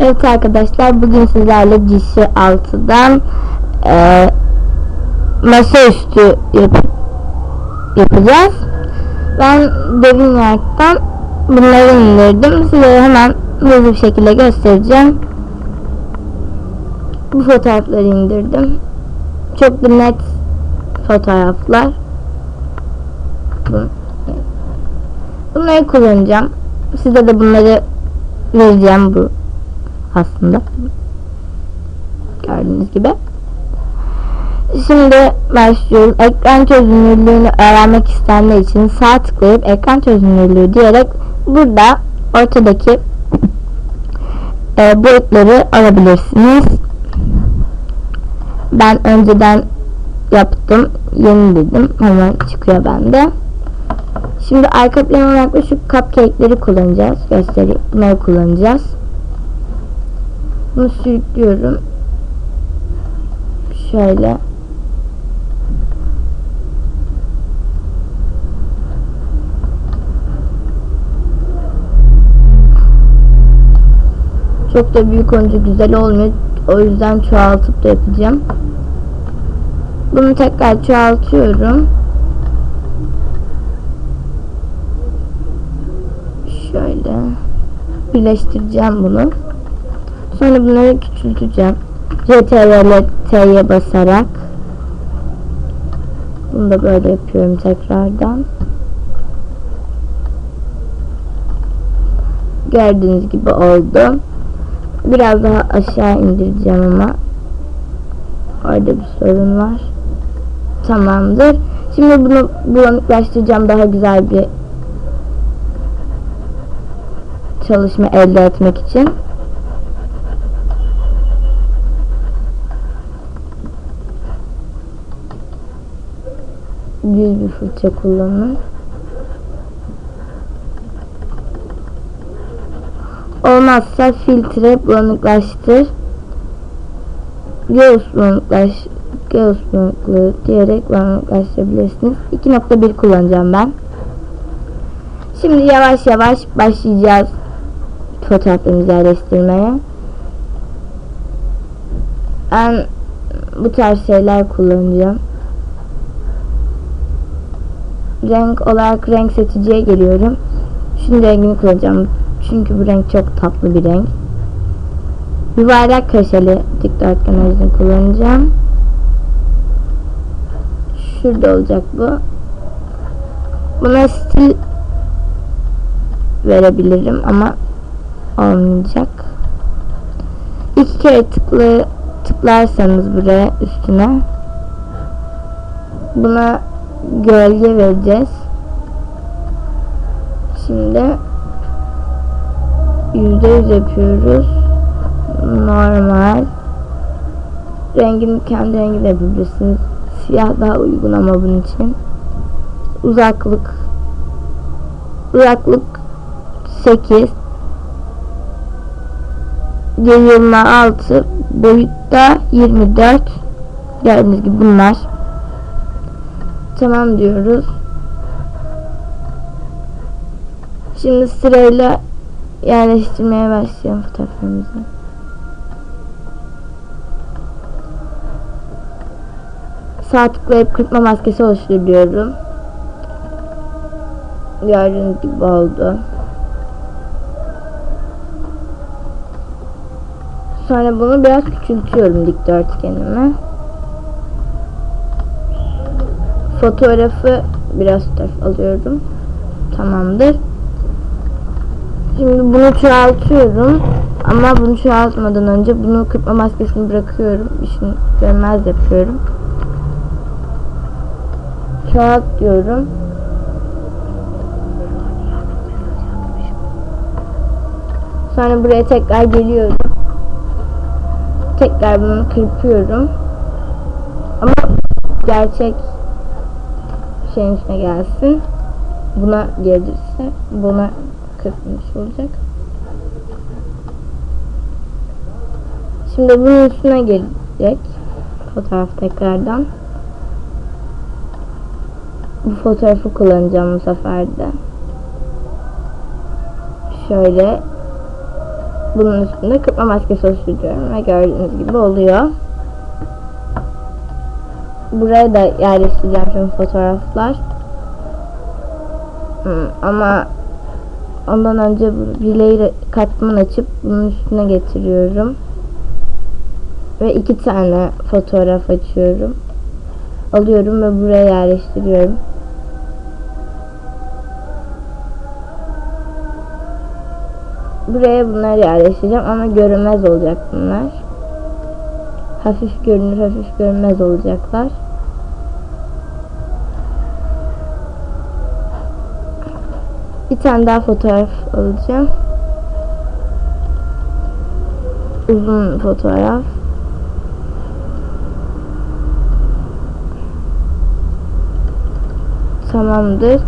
Evet arkadaşlar bugün sizlerle Cişi 6'dan e, masaüstü yap yapacağız. Ben devin bunları indirdim. Size hemen hızlı bir şekilde göstereceğim. Bu fotoğrafları indirdim. Çok da net fotoğraflar. Bu- Bunları kullanacağım. Size de bunları vereceğim bu aslında. Gördüğünüz gibi. Şimdi başlıyoruz. Ekran çözünürlüğünü öğrenmek isteyenler için sağ tıklayıp ekran çözünürlüğü diyerek burada ortadaki e, boyutları alabilirsiniz. Ben önceden yaptım. Yeni dedim. Hemen çıkıyor bende. Şimdi arka plan olarak şu cupcake'leri kullanacağız. Göstereyim. Bunları kullanacağız. Bunu sürüklüyorum. Şöyle. Çok da büyük olunca güzel olmuyor. O yüzden çoğaltıp da yapacağım. Bunu tekrar çoğaltıyorum. Şöyle birleştireceğim bunu. Sonra bunları küçülteceğim. CTRL T'ye basarak. Bunu da böyle yapıyorum tekrardan. Gördüğünüz gibi oldu. Biraz daha aşağı indireceğim ama orada bir sorun var. Tamamdır. Şimdi bunu bulanıklaştıracağım daha güzel bir çalışma elde etmek için. Düz bir fırça kullanın. Olmazsa filtre bulanıklaştır. Göğüs bulanıklaş göğüs bulanıklığı diyerek bulanıklaştırabilirsiniz. 2.1 kullanacağım ben. Şimdi yavaş yavaş başlayacağız fotoğraflarımızı yerleştirmeye. Ben bu tarz şeyler kullanacağım. Renk olarak renk seçiciye geliyorum. Şunun rengini kullanacağım. Çünkü bu renk çok tatlı bir renk. Yuvarlak köşeli dikdörtgen aracını kullanacağım. Şurada olacak bu. Buna stil verebilirim ama olmayacak. İki kere tıklı tıklarsanız buraya üstüne buna gölge vereceğiz. Şimdi yüzde yüz yapıyoruz. Normal. Rengini kendi rengi de yapabilirsiniz. Siyah daha uygun ama bunun için. Uzaklık. Uzaklık 8 yayılma 6 boyutta 24 gördüğünüz gibi bunlar tamam diyoruz. Şimdi sırayla yerleştirmeye başlayalım fotoğraflarımızı sağ tıklayıp kırpma maskesi oluşturuyorum. Gördüğünüz gibi oldu. Sonra bunu biraz küçültüyorum dikdörtgenimi. Fotoğrafı biraz alıyorum. Tamamdır. Şimdi bunu çoğaltıyorum. Ama bunu çoğaltmadan önce bunu kırpma maskesini bırakıyorum. İşini görmez yapıyorum. Çoğalt diyorum. Sonra buraya tekrar geliyorum tekrar bunu kırpıyorum. Ama gerçek şeyin gelsin. Buna gelirse buna kırpmış olacak. Şimdi bunun üstüne gelecek fotoğraf tekrardan. Bu fotoğrafı kullanacağım bu sefer de. Şöyle bunun üstünde kırpma maskesi oluşturuyorum ve gördüğünüz gibi oluyor. Buraya da yerleştireceğim şimdi fotoğraflar. Hmm, ama ondan önce relay katman açıp bunun üstüne getiriyorum. Ve iki tane fotoğraf açıyorum. Alıyorum ve buraya yerleştiriyorum. Buraya bunları yerleştireceğim ama görünmez olacak bunlar. Hafif görünür, hafif görünmez olacaklar. Bir tane daha fotoğraf alacağım. Uzun fotoğraf. Tamamdır.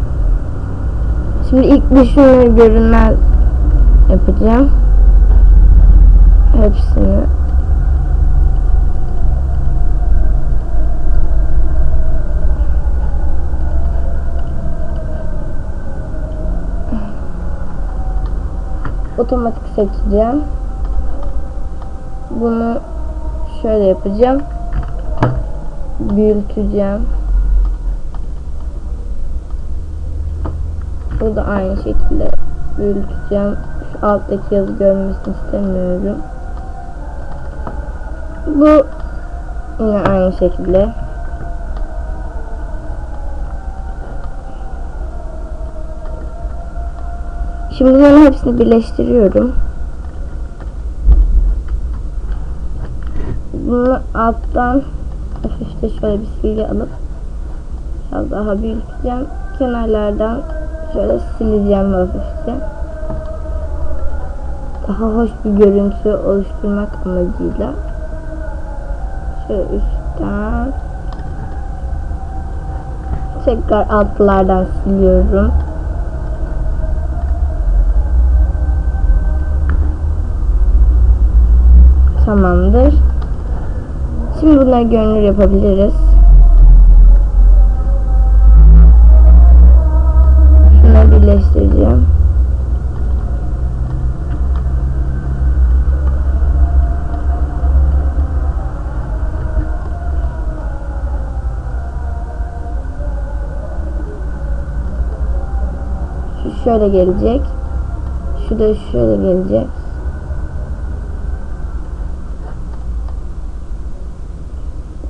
Şimdi ilk şunu görünmez yapacağım. Hepsini. Otomatik seçeceğim. Bunu şöyle yapacağım. Büyüteceğim. Bu da aynı şekilde büyüteceğim. Şu alttaki yazı görmesini istemiyorum. Bu yine aynı şekilde. Şimdi bunların hepsini birleştiriyorum. Bunu alttan hafifte şöyle bir silgi alıp biraz daha büyüteceğim. Kenarlardan şöyle sileceğim hafifçe. Daha hoş bir görüntü oluşturmak amacıyla şöyle üstten tekrar altlardan siliyorum. Tamamdır. Şimdi bunları görünür yapabiliriz. Şunları birleştireceğim. Şu şöyle gelecek. Şu da şöyle gelecek.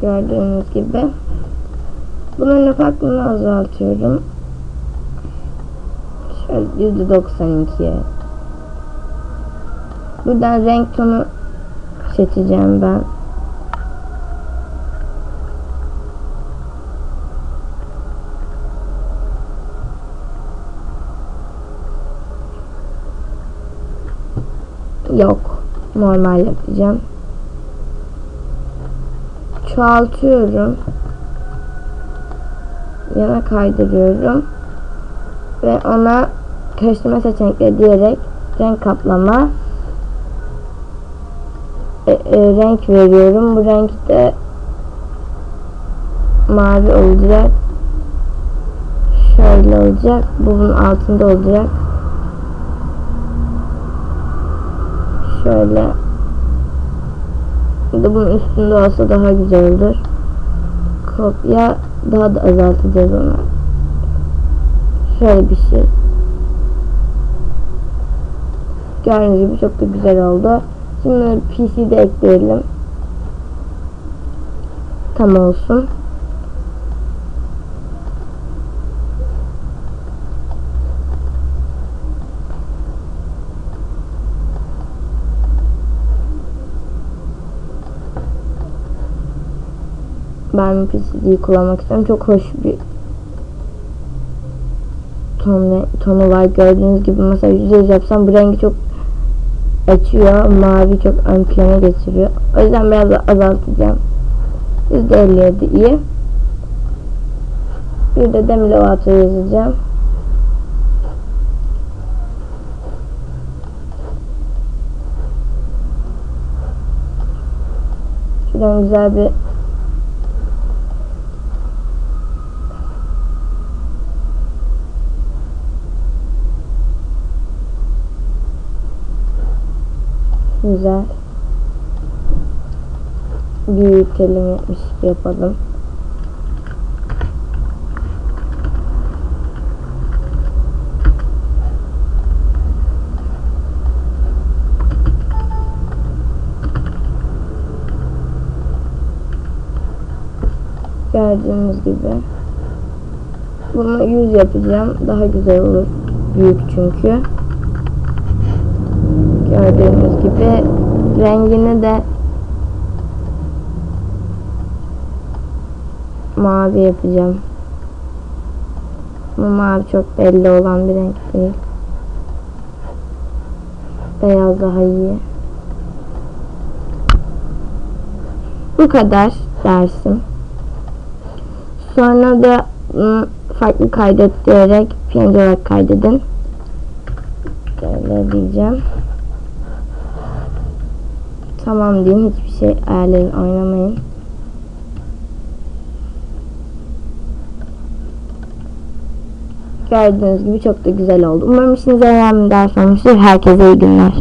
Gördüğünüz gibi. Bunların ufaklığını azaltıyorum. Şöyle %92'ye. Buradan renk tonu seçeceğim ben. Yok. Normal yapacağım. Çoğaltıyorum. Yana kaydırıyorum. Ve ona karıştırma seçenekleri diyerek renk kaplama e, e, renk veriyorum. Bu renk de mavi olacak. Şöyle olacak. Bu bunun altında olacak. Şöyle. De bunun üstünde olsa daha güzel olur. Kopya daha da azaltacağız onu. Şöyle bir şey. Gördüğünüz gibi çok da güzel oldu. Şimdi PC'de ekleyelim. Tam olsun. Ben PC'yi kullanmak istiyorum. Çok hoş bir ton, tonu var. Gördüğünüz gibi mesela %100 yapsam bu rengi çok açıyor. Mavi çok ön plana getiriyor. O yüzden biraz azaltacağım. %57 iyi. Bir de Demi Lovato yazacağım. Şuradan güzel bir Güzel. Büyütelim 72 yapalım. Gördüğünüz gibi. Bunu 100 yapacağım. Daha güzel olur. Büyük çünkü. Gördüğünüz gibi rengini de mavi yapacağım. Bu mavi çok belli olan bir renk değil. Beyaz daha iyi. Bu kadar dersim. Sonra da ım, farklı kaydet diyerek PNG kaydedin. Böyle diyeceğim. Tamam diyeyim. Hiçbir şey ayarlayın oynamayın. Gördüğünüz gibi çok da güzel oldu. Umarım işinize yarayan bir ders olmuştur. Herkese iyi günler.